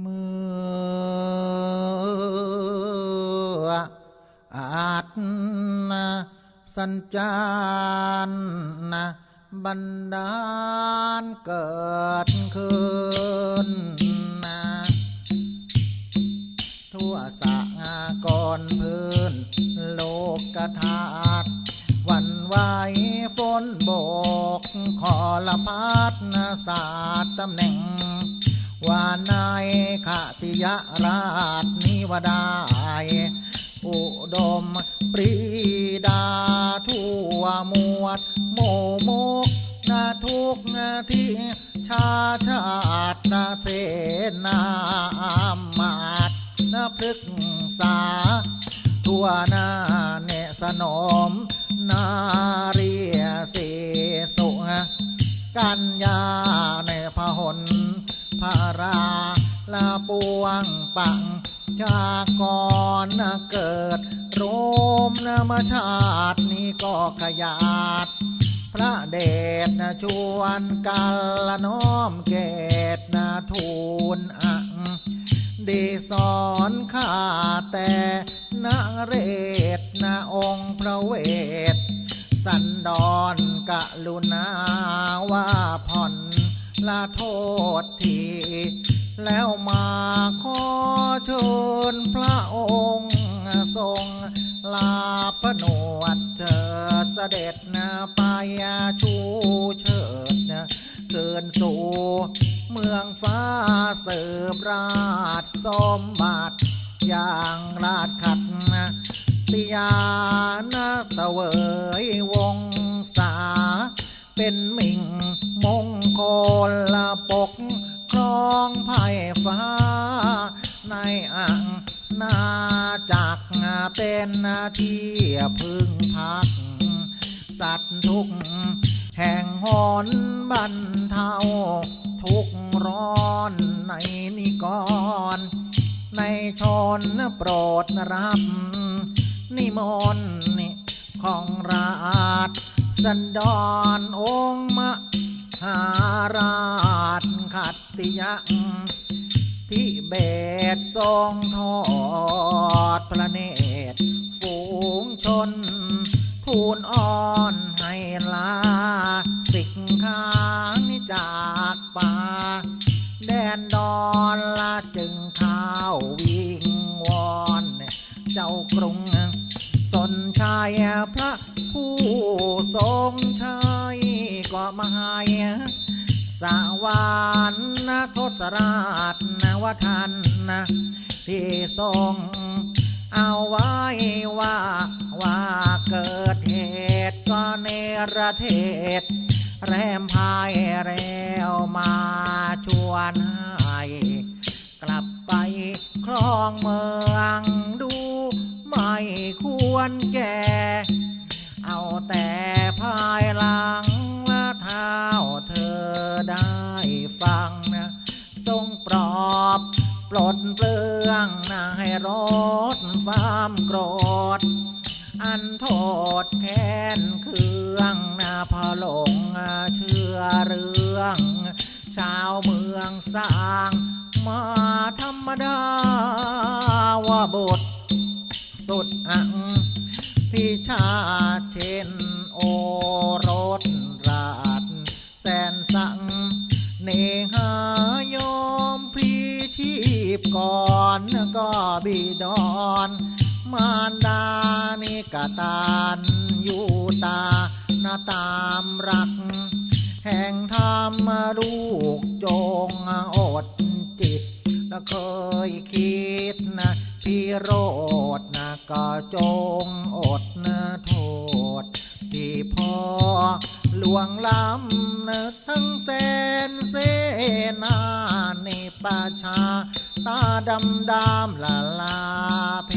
เมื่ออาจนะสัญจารนะบันดาลเกิดขึ้นนะทั่วสากรพื้น โลกธาตุวันไหวฝนโบก ขอละพัดนาศาสตร์ตำแหน่ง ว่านายขติยราชนิวดายอุดมปรีดาทั่วหมวด โมโมกนาทุกนาทีชาชาตินาเสนามาตนาพฤกษาทัวนาเนสนม นาเรียเสสุกัญญาในพหน พาราลาปวงปังจากก่อนนะเกิดโรมนมาชาตินี้ก็ขยาดพระเดชนะชวนกัลละน้อมเกตนะทูลอังดีสอนข้าแต่นาเรศนาองค์พระเวทสันดอนกะลุณาว่า ละโทษทีแล้วมาขอเชิญพระองค์ทรงลาพระนวดเถิดเสด็จนะไปชูเชิดนะเกินสู่เมืองฟ้าเสิบราชสมบัติอย่างราชขัดนะติยานาตะเวย วง เป็นมิ่งมงคลละปกครองไผ่ฟ้า ในอ่างนาจักเป็นนาที่พึ่งพัก สัตว์ทุกแห่งหอนบรรเทาทุกร้อนในนิกร ในชนโปรดรับ นิมนต์ของราช สันดอนองค์มหาราชขัตติยะที่เบสทรงทอดพระเนตรฝูงชน ทูลอ้อนให้ลา สิกขานิจากป่า แดนดอนละจึงข้าววิงวอน เจ้ากรุงสนชาย ทรงชัยก็มาให้สวรรค์นะทศราชนะว่าท่านนะที่ทรงเอาไว้ว่าว่าเกิดเหตุก็เนรเทศ แรมพายแล้วมาชวนให้กลับไปครองเมืองดูไม่ควรแก่ เอาแต่ภายหลังละเท้าเธอได้ฟังนะทรงปลอบปลดเปลืองนะให้รถความโกรธ อันโทษแค้นเครื่องนาพอหลงเชื่อเรื่อง ชาวเมืองสร้างมาธรรมดาว่าบทสุดอังิชาเช่นโอรสราชแสนสัง เนหายมพลีชีพก่อนก็บิดอนมารดานิกตานอยู่ตาหน้าตามรัก แห่งธรรมลูกจงอดจิตและเคยคิดนะ พี่โรดนะก็จงอดนะโทษ ที่พ่อหลวงล้ำนะทั้งแสนเสนาในป่าชา ตาดำดำละลาเพ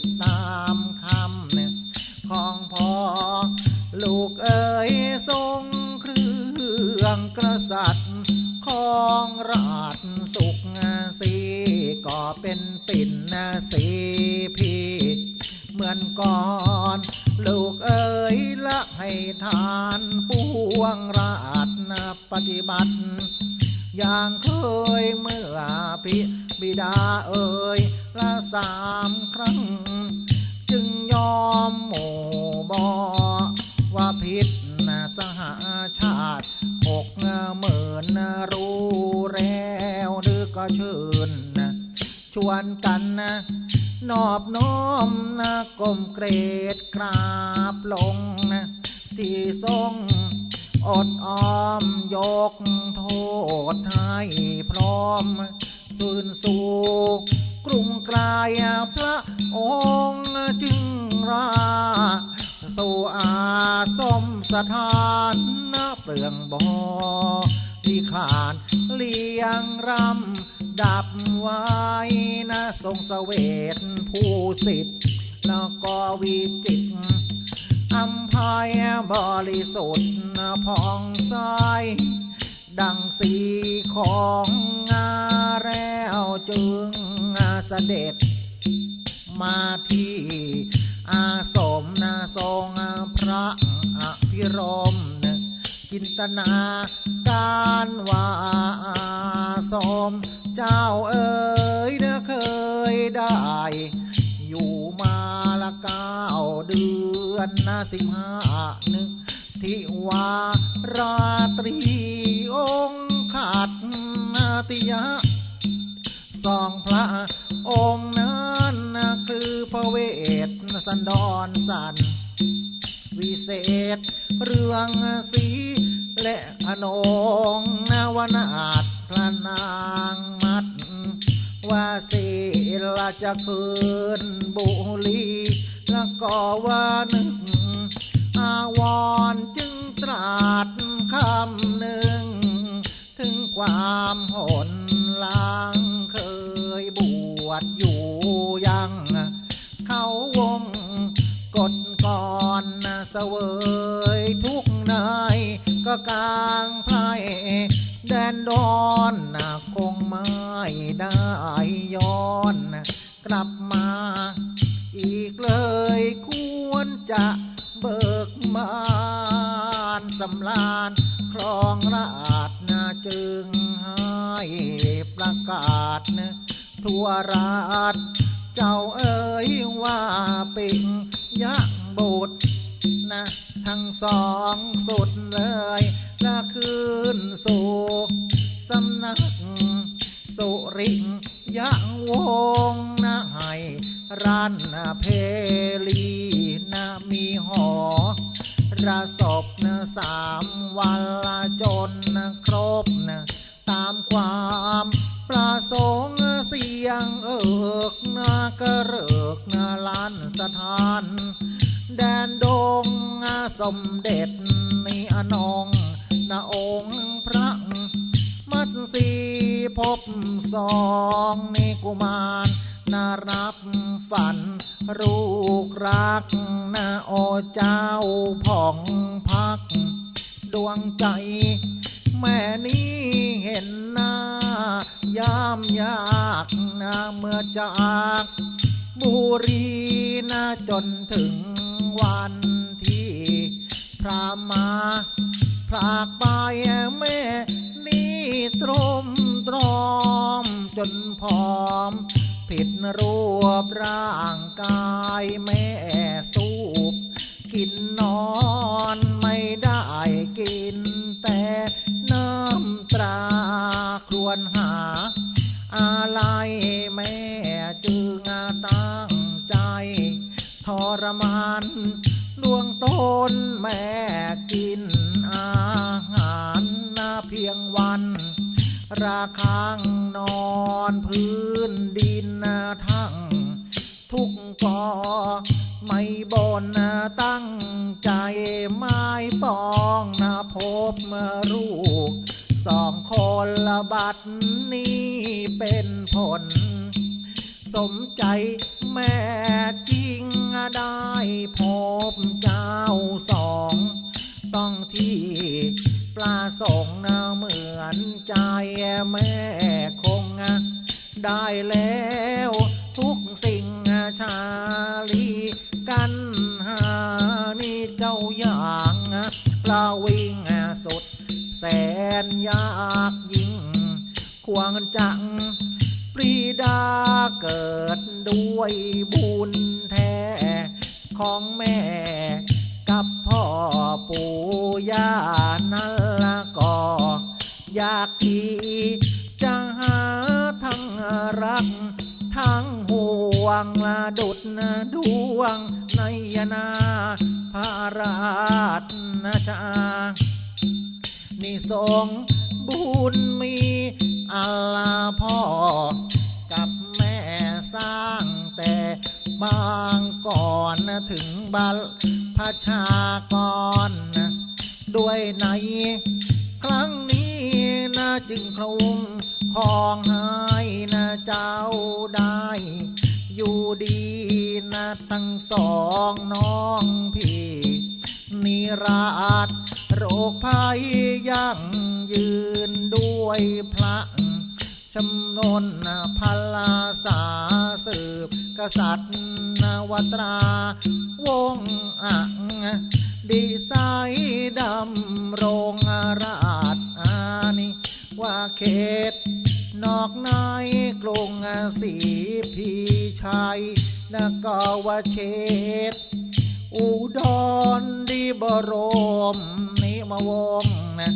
ศตามคำเนี่ยของพ่อ ลูกเอ๋ยทรงเครื่องกษัตริย องราชสุขสีก็เป็นปิ่นสีพี่ เหมือนก่อน ลูกเอ๋ยละให้ทานปวงราชนะปฏิบัติ อย่างเคยเมื่อพิบิดาเอ่ยละสามครั้ง จึงยอมหมู่บอว่าผิดนะสหาชาติ วนกันนะนอบน้อมนะก้มเกรดกราบลงนะที่ทรงอดออมยกโทษให้พร้อมฝืนสู่กรุงกลายพระองค์จึงราสู่อาสมสถานนาเปลืองบอที่ขานเลี้ยงรำ ดับไว้นะทรงเสวตผู้สิทธิ์แล้วก็วิจิตรอัมพายบริสุทธิ์ผ่องใสดังสีของงาแล้วจึงเสด็จ มาที่อาสมนาทรงพระอภิรมจินตนาการว่าอาสม เจ้าเอ๋ยนะเคยได้ อยู่มาละเก้าเดือนนะสิบห้านึกที่ว่าราตรีองค์ขาดนาติยะสองพระองค์นั้นนะคือพระเวทสันดรสัน วิเศษ เรื่องสีและอนงนาวนาถพระนางม ว่าเสลาจะคืนบุรีแล้วก็ว่านึกอาวรจึงตราดคำหนึ่ง ถึงความหนลางเคยบวชอยู่ยัง เขาวงกดก่อนเสวยทุกนายก็กลางไพรแดนดอน เลยควรจะเบิกบานสำลานครองราชนาจึงให้ประกาศนะทั่วราชเจ้าเอ๋ยว่าปิงยักษ์บุตรนะทั้งสองสุดเลยละคืนสู่สำนักสุริงยะวงนะให้ ร้านนะเพลีนะมีหอระศพนะสามวันละจนนะครบนะตามความประสงค์เสียงเอิกนะกระเริกนะล้านสถาน แดนดงสมเด็จนี่อนองนะองค์พระมัดสีพบสองนี่กุมาร นารับฝัน ลูกรักนาโอเจ้าผ่องพัก ดวงใจ แม่นี้เห็นหน้า ยามยากนะเมื่อจากบุรีนะจนถึงวันที่พระมาพรากไปแม่นี่ตรมตรอมจนผอม ผิดรูปร่างกายแม่สูบ กินนอนไม่ได้กิน แต่น้ำตราครวญหา อะไรแม่จึงตั้งใจ ทรมานดวงตนแม่ ราคางนอนพื้นดินนาทั้งทุกกอไม่บนนะตั้งใจไม้ปองนะพบมารูปสองคนละบัดนี้เป็นผล สมใจแม่จริงได้พบเจ้าสอง ต้องที่ ปลาสงนะเหมือนใจแม่คงได้แล้วทุกสิ่งชาลีกันหานี่เจ้าอย่างปลาวิ่งสุด แสนยากยิ่ง ควงจังปรีดาเกิดด้วยบุญแท้ของแม่ กับพ่อปู่ย่านั่นละก็อยากที่จะหาทั้งรัก ทั้งห่วงละดุดดวงในยนาพระราชนาชานี่ทรงบุญมีอัลลาพ่อ กับแม่สร้างแต่บางก่อนถึงบัล พชากรนะด้วยในครั้งนี้นะจึงคลุมคองให้นะเจ้าได้ อยู่ดีนะทั้งสองน้องพี่นิราชโรคภัยยั่งยืนด้วยพระชำนนพลาสาสืบ กษัตริย์นวตราวงอังดีไซน์ดำรงราชอานิว่าเขต นอกในกรุงศรีพีชัยนกวเชตอุดรดีบรมนิมวงนะ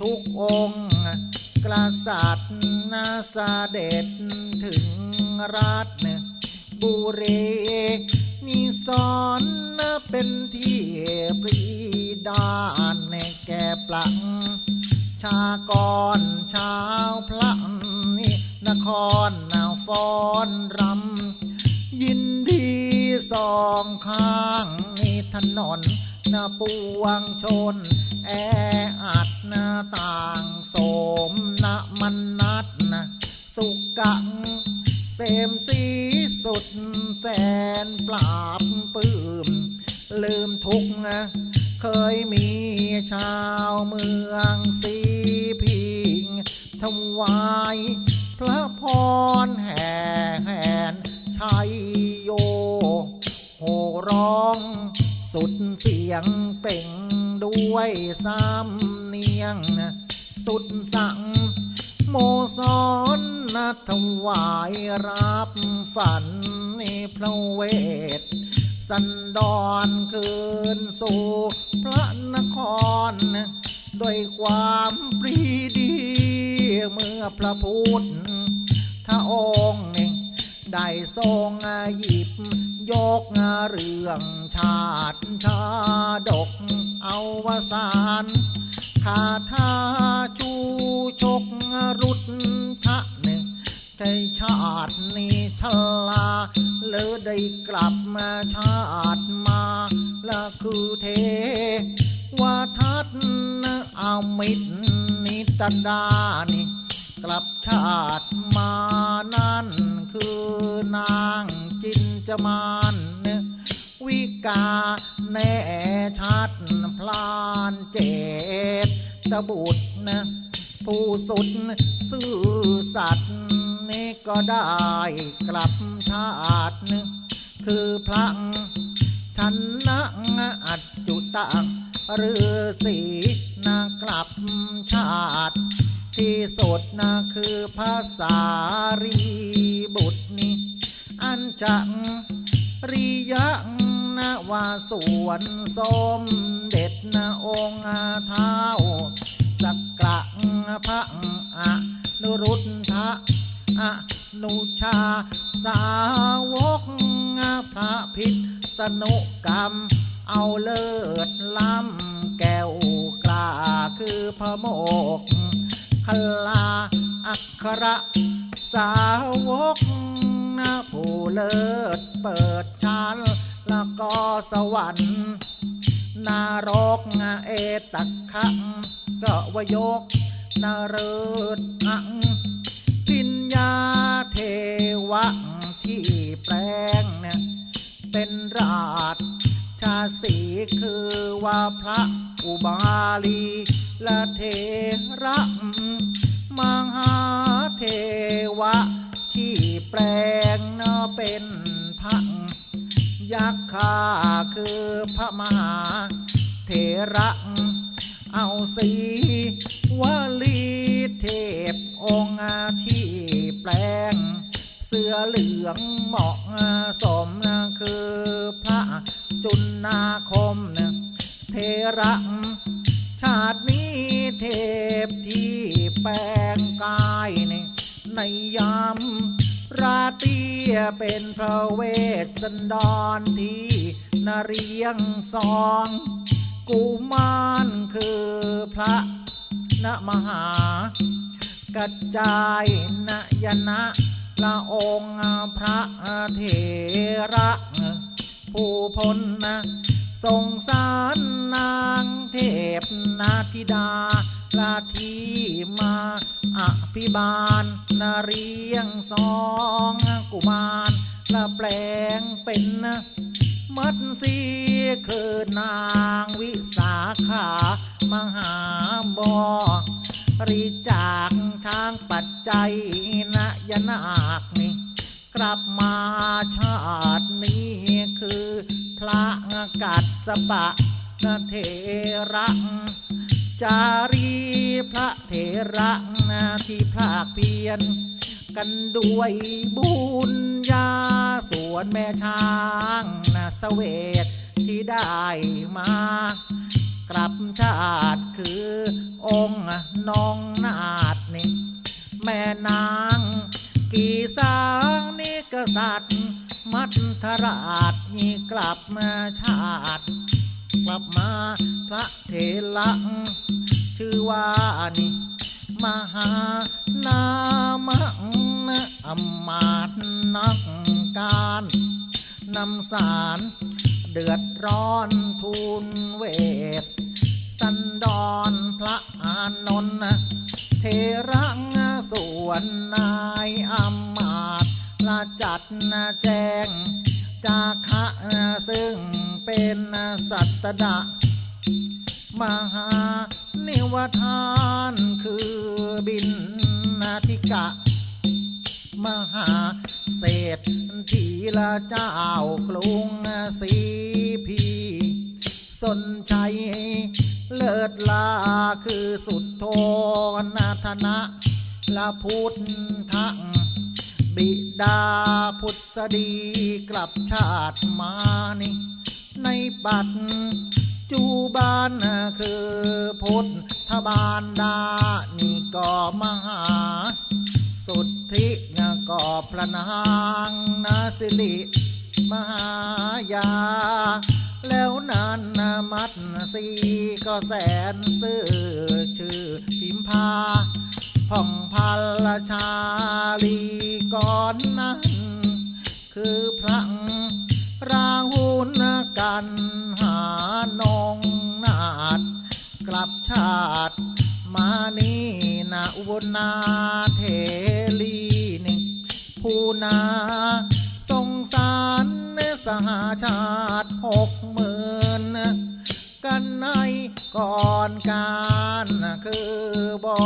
ทุกองค์กษัตริย์นาสาเด็จถึงรัฐเนะ บุเรนิสอนนะเป็นที่ปรีดานในแก่ปลัง ชากรชาวพระนี่นครนาฟ้อนรำ ยินดีสองข้างนี่ถนนนาปวงชน แออัดนาต่างโสมนะมันนัดนะสุกัง มสีสุดแสนปราบปลื้ม ลืมทุกนะเคยมีชาวเมืองสีพิงถวายพระพรแห่แหนชัยโย โหร้องสุดเสียงเป่งด้วยซ้ำเนียง สุดสั่ง โมสอนนะถวายรับฝันนี่พระเวท สันดอนคืนสู่พระนคร ด้วยความปรีดีเมื่อพระพุทธถ้าองค์นี่ได้ทรงหยิบยกเรื่องชาติชาดกเอาวสานคาถาชู ชกรุดทะหนึ่งใจชาตินี้ชลาเลยได้กลับมาชาติมาและคือเทวทัตนะเอามิตรนิตดานี่กลับชาติมานั่นคือนางจินจมานเนี่ยวิกาแน่ชัดพลานเจตตบุตรนะ ผู้สุดซื่อสัตย์นี่ก็ได้กลับชาตินึงคือพระชนะอัจจุตังหรือสีนากลับชาติ ที่สุดนะคือภาษารีบุตรนี่อันจังริยังนะว่าสวนสมเด็จนะองค์เท้า สักกระพระอะนุรุทธะอนุชา สาวกพระพิษสนุกรรม เอาเลิศล้ำแก้วกล้าคือพระโมกคลาอักขรสาวกนะผู้เลิศเปิดชั้นแล้วก็สวรรค์ นารกเอตักขังก็วยกนารดอังปิญญาเทวะที่แปลงเนี่ยเป็นราชชาสีคือว่าพระอุบาลีและเทระมหาเทวะที่แปลงเนาะเป็น ยักษ์ข้าคือพระมหาเทระเอาสีวลีเทพองค์ที่แปลง เสื้อเหลืองเหมาะสมคือพระจุนนาคมนะเทระชาตินี้เทพที่แปลงกายในยาม ราเตรีเป็นพระเวสสันดรที่นาเรียงสองกุมารคือพระนมหากระจายนยนะละองค์พระเถระ ผู้พ้นนะสงสารนางเทพนาธิดาลาทีมา อภิบาลนาเรียงสองกุมารละแปลงเป็นมัดสีคือนางวิสาขามหาบอริจาคช้างปัจจัยนะยนาคนี่กลับมาชาตินี้คือพระกัดสปะนะเทระ จารีพระเถระนะที่พลากเพียรกันด้วยบุญญาสวนแม่ช้างนะเสเวตที่ได้มากลับชาติคือองค์น้องนาดนี่แม่นางกี่สางนี่กษัตริย์ มัทราชนี่กลับมาชาติ กลับมา พระเถระชื่อว่านี่มหานามนะอำมาตนักการนำสารเดือดร้อนทูลเวท สันดอนพระอานนท์นเทระส่วนนายอำมาตละจัดนะแจง จาคะซึ่งเป็นสัตดะ มหานิวทานคือบินนาธิกะ มหาเศรษฐีละเจ้ากรุงศรีพีสนใจเลิศลาคือสุดโทนาธนะละพุทธัง บิดาพุทธดีกลับชาติมานี่ในบัตรจูบานคือพุทธบานดา นี่ก็มหา สุทธิก็พระนางนาสิริมหายา แล้วนานนมัดสีก็แสนซื่อชื่อพิมพา ผ่องพันละชาลีก่อนนั้น คือพระราหุนกันหานองนาด กลับชาติมานีนาอุบนาเทลีนี่ผู้นาสงสารสหาชาติหกหมื่นกันในก่อนการคือบ่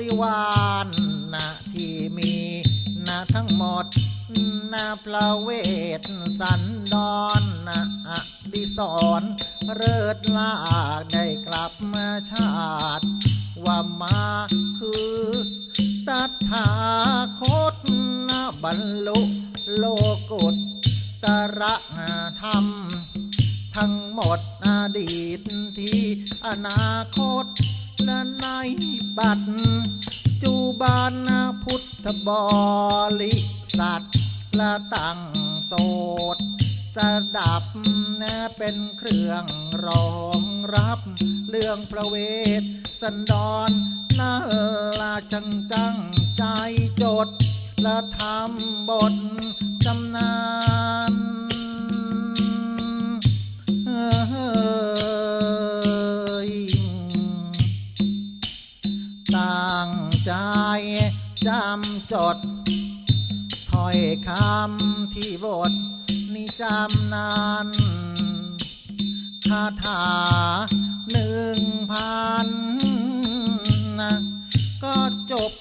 ริวารนะที่มีนะทั้งหมดนะพระเวทสันดอนนะอดิศรเริดลาได้กลับมาชาติ ว่ามาคือตัทธาคตนะบรรลุโลกุตตระธรรม ทั้งหมดอดีตที่อนาคต และในบัดจุบันพุทธบริษัทและตั้งโสดสดับนะเป็นเครื่องรองรับ เรื่องประเวทสันดอนนาลาจังตั้งใจจด และทำบทจำนา จำจดถ้อยคำที่บทนี่จำนานคาถาหนึ่งพันนะก็จบ